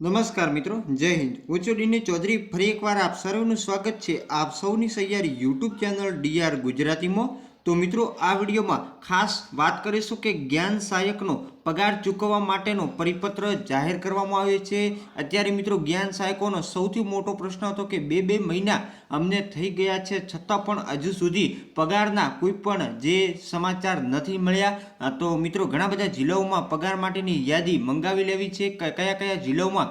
નમસ્કાર મિત્રો, જય હિન્દ. હું ચૌધરી, ફરી એકવાર આપ સર્વનું સ્વાગત છે આપ સૌની સૈયારી યુટ્યુબ ચેનલ ડીઆર ગુજરાતીમાં. તો મિત્રો, આ વિડીયોમાં ખાસ વાત કરીશું કે જ્ઞાન સહાયકનો પગાર ચૂકવવા માટેનો પરિપત્ર જાહેર કરવામાં આવ્યો છે. અત્યારે મિત્રો જ્ઞાન સહાયકોનો સૌથી મોટો પ્રશ્ન હતો કે બે બે મહિના અમને થઈ ગયા છે. છતાં પણ હજુ સુધી પગારના કોઈ પણ જે સમાચાર નથી મળ્યા. તો મિત્રો ઘણા બધા જિલ્લાઓમાં પગાર માટેની યાદી મંગાવી લેવી છે. કયા કયા જિલ્લાઓમાં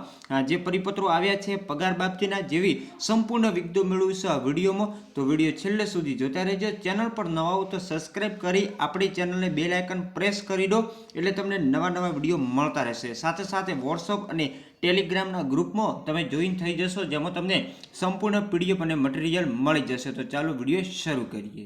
જે પરિપત્રો આવ્યા છે પગાર બાબતેના જેવી સંપૂર્ણ વિગતો મેળવીશું આ વિડીયોમાં. તો વીડિયો છેલ્લે સુધી જોતા રહેજો. ચેનલ પર નવા હો તો સબસ્ક્રાઇબ કરી આપણી ચેનલને બેલ આઇકન પ્રેસ કરી દો. એટલે તમને નવા નવા વીડિયો મળતા રહેશે. સાથે સાથે વોટ્સઅપ અને ટેલિગ્રામના ગ્રુપમાં તમે જોઈન થઈ જશો, જેમાં તમને સંપૂર્ણ પીડીએફ અને મટીરિયલ મળી જશે. તો ચાલો વીડિયો શરૂ કરીએ.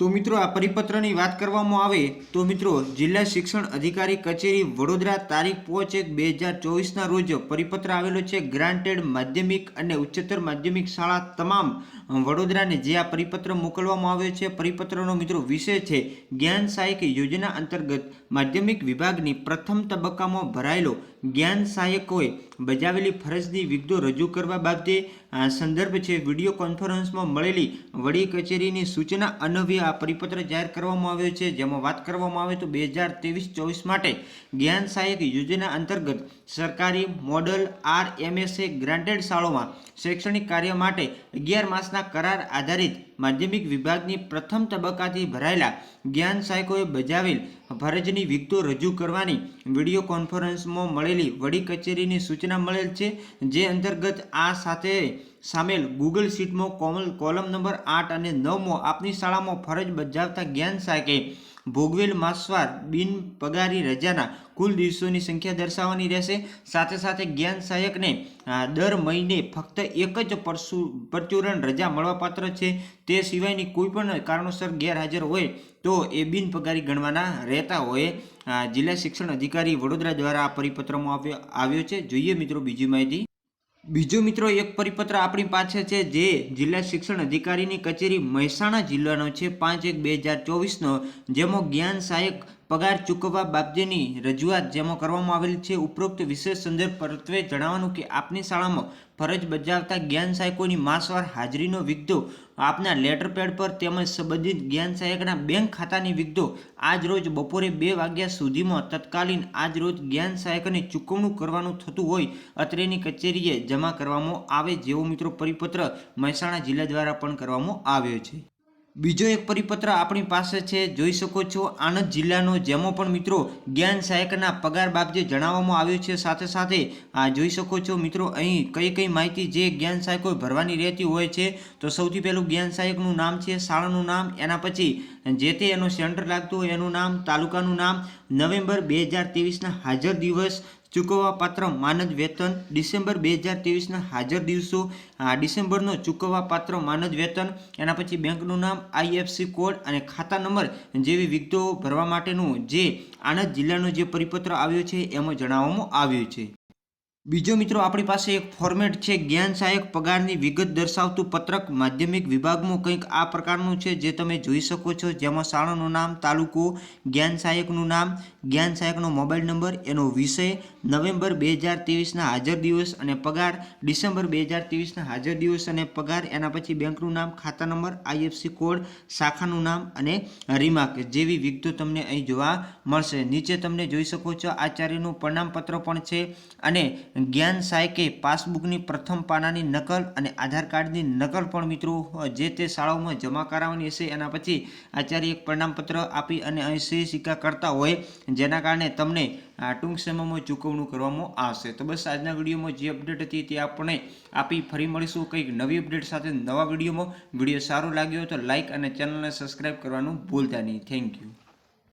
તો મિત્રો, આ પરિપત્રની વાત કરવામાં આવે તો મિત્રો, જિલ્લા શિક્ષણ અધિકારી કચેરી વડોદરા તારીખ પાંચ એક બે હજાર ચોવીસના રોજ પરિપત્ર આવેલો છે. ગ્રાન્ટેડ માધ્યમિક અને ઉચ્ચતર માધ્યમિક શાળા તમામ વડોદરાને જે આ પરિપત્ર મોકલવામાં આવ્યો છે, પરિપત્રનો મિત્રો વિષય છે, જ્ઞાન સહાયક યોજના અંતર્ગત માધ્યમિક વિભાગની પ્રથમ તબક્કામાં ભરાયેલો જ્ઞાન સહાયકોએ બજાવેલી ફરજની વિગતો રજૂ કરવા બાબતે આ સંદર્ભ છે, વીડિયો કોન્ફરન્સમાં મળેલી વડી કચેરીની સૂચના અન્વયે આ પરિપત્ર જાહેર કરવામાં આવ્યો છે, જેમાં વાત કરવામાં આવે તો બે હજાર ત્રેવીસ ચોવીસ માટે જ્ઞાન સહાયક યોજના અંતર્ગત સરકારી મોડલ આર એમએસએ ગ્રાન્ટેડ શાળાઓમાં શૈક્ષણિક કાર્ય માટે અગિયાર માસના કરાર આધારિત માધ્યમિક વિભાગની પ્રથમ તબક્કાથી ભરાયેલા જ્ઞાન સહાયકોએ બજાવેલ ફરજની વિગતો રજૂ કરવાની વીડિયો કોન્ફરન્સમાં મળેલી વડી કચેરીની સૂચના મળેલ છે, જે અંતર્ગત આ સાથે સામેલ ગૂગલ શીટમાં કોમલ કોલમ નંબર આઠ અને નવમાં આપની શાળામાં ફરજ બજાવતા જ્ઞાન સહાયકે ભોગવેલ માસવાર બિન પગારી રજાના કુલ દિવસોની સંખ્યા દર્શાવવાની રહેશે. સાથે સાથે જ્ઞાન સહાયકને દર મહિને ફક્ત એક જ પરસુ, પરચુરણ રજા મળવાપાત્ર છે. તે સિવાયની કોઈ પણ કારણોસર ગેરહાજર હોય તો એ બિન પગારી ગણવાના રહેતા હોય. જિલ્લા શિક્ષણ અધિકારી વડોદરા દ્વારા આ પરિપત્રમાં આવ્યો આવ્યો છે. જોઈએ મિત્રો બીજી માહિતી. બીજો મિત્રો એક પરિપત્ર આપણી પાસે છે જે જિલ્લા શિક્ષણ અધિકારીની કચેરી મહેસાણા જિલ્લાનો છે પાંચ એક બે હજાર ચોવીસનો, જેમાં જ્ઞાન સહાયક પગાર ચૂકવવા બાબતેની રજૂઆત જેમાં કરવામાં આવેલી છે. ઉપરોક્ત વિશેષ સંદર્ભ પરત્વે જણાવવાનું કે આપની શાળામાં ફરજ બજાવતા જ્ઞાન સહાયકોની માસવાર હાજરીનો વિગતો આપના લેટર પેડ પર તેમજ સંબંધિત જ્ઞાન સહાયકના બેંક ખાતાની વિગતો આજ રોજ બપોરે બે વાગ્યા સુધીમાં તત્કાલીન આજ રોજ જ્ઞાન સહાયકને ચૂકવણું કરવાનું થતું હોય અત્રેની કચેરીએ જમા કરવામાં આવે જેવો મિત્રો પરિપત્ર મહેસાણા જિલ્લા દ્વારા પણ કરવામાં આવ્યો છે. બીજો એક પરિપત્ર આપણી પાસે છે, જોઈ શકો છો, આણંદ જિલ્લાનો. જેમાં પણ મિત્રો જ્ઞાન સહાયકના પગાર બાબતે જણાવવામાં આવ્યું છે. સાથે સાથે, આ જોઈ શકો છો મિત્રો, અહીં કઈ કઈ માહિતી જે જ્ઞાન સહાયકો ભરવાની રહેતી હોય છે. તો સૌથી પહેલું જ્ઞાન સહાયકનું નામ છે, શાળાનું નામ. એના પછી જે તે એનું સેન્ટર લાગતું હોય એનું નામ, તાલુકાનું નામ. નવેમ્બર બે હજાર ત્રેવીસના હાજર દિવસ ચૂકવવા પાત્ર માનદ વેતન ડિસેમ્બર બે હજાર ત્રેવીસના હાજર દિવસો. ડિસેમ્બરનો ચૂકવવા પાત્ર માનદ વેતન. એના પછી બેંકનું નામ, આઈએફસી કોડ અને ખાતા નંબર જેવી વિગતો ભરવા માટેનું જે આણંદ જિલ્લાનો જે પરિપત્ર આવ્યો છે એમાં જણાવવામાં આવ્યું છે. બીજો મિત્રો, આપણી પાસે એક ફોર્મેટ છે, જ્ઞાન સહાયક પગારની વિગત દર્શાવતું પત્રક. માધ્યમિક વિભાગમાં કંઈક આ પ્રકારનું છે જે તમે જોઈ શકો છો. જેમાં શાળાનું નામ, તાલુકો, જ્ઞાન સહાયકનું નામ જ્ઞાન સહાયકનો મોબાઈલ નંબર, એનો વિષય, નવેમ્બર બે હજાર ત્રેવીસના હાજર દિવસ અને પગાર, ડિસેમ્બર બે હજાર ત્રેવીસના હાજર દિવસ અને પગાર, એના પછી બેંકનું નામ, ખાતા નંબર, આઈએફસી કોડ, શાખાનું નામ અને રીમાર્ક જેવી વિગતો તમને અહીં જોવા મળશે. નીચે તમને જોઈ શકો છો, આચાર્યનું પ્રમાણપત્ર પણ છે અને જ્ઞાન સહાયકે પાસબુકની પ્રથમ પાનાની નકલ અને આધાર કાર્ડની નકલ પણ મિત્રો, જે તે શાળાઓમાં જમા કરાવવાની હશે. એના પછી આચાર્ય એક પ્રમાણપત્ર આપી અને અહીં સહી સિક્કા કરતા હોય જેના કારણે તમને ટૂંક સમયમાં ચૂકવણું કરવામાં આવશે. તો બસ આજના વિડીયોમાં જે અપડેટ હતી તે આપણે આપી. ફરી મળીશું કંઈક નવી અપડેટ સાથે નવા વિડીયોમાં. વીડિયો સારો લાગ્યો તો લાઇક અને ચેનલને સબસ્ક્રાઈબ કરવાનું ભૂલતા નહીં. Thank you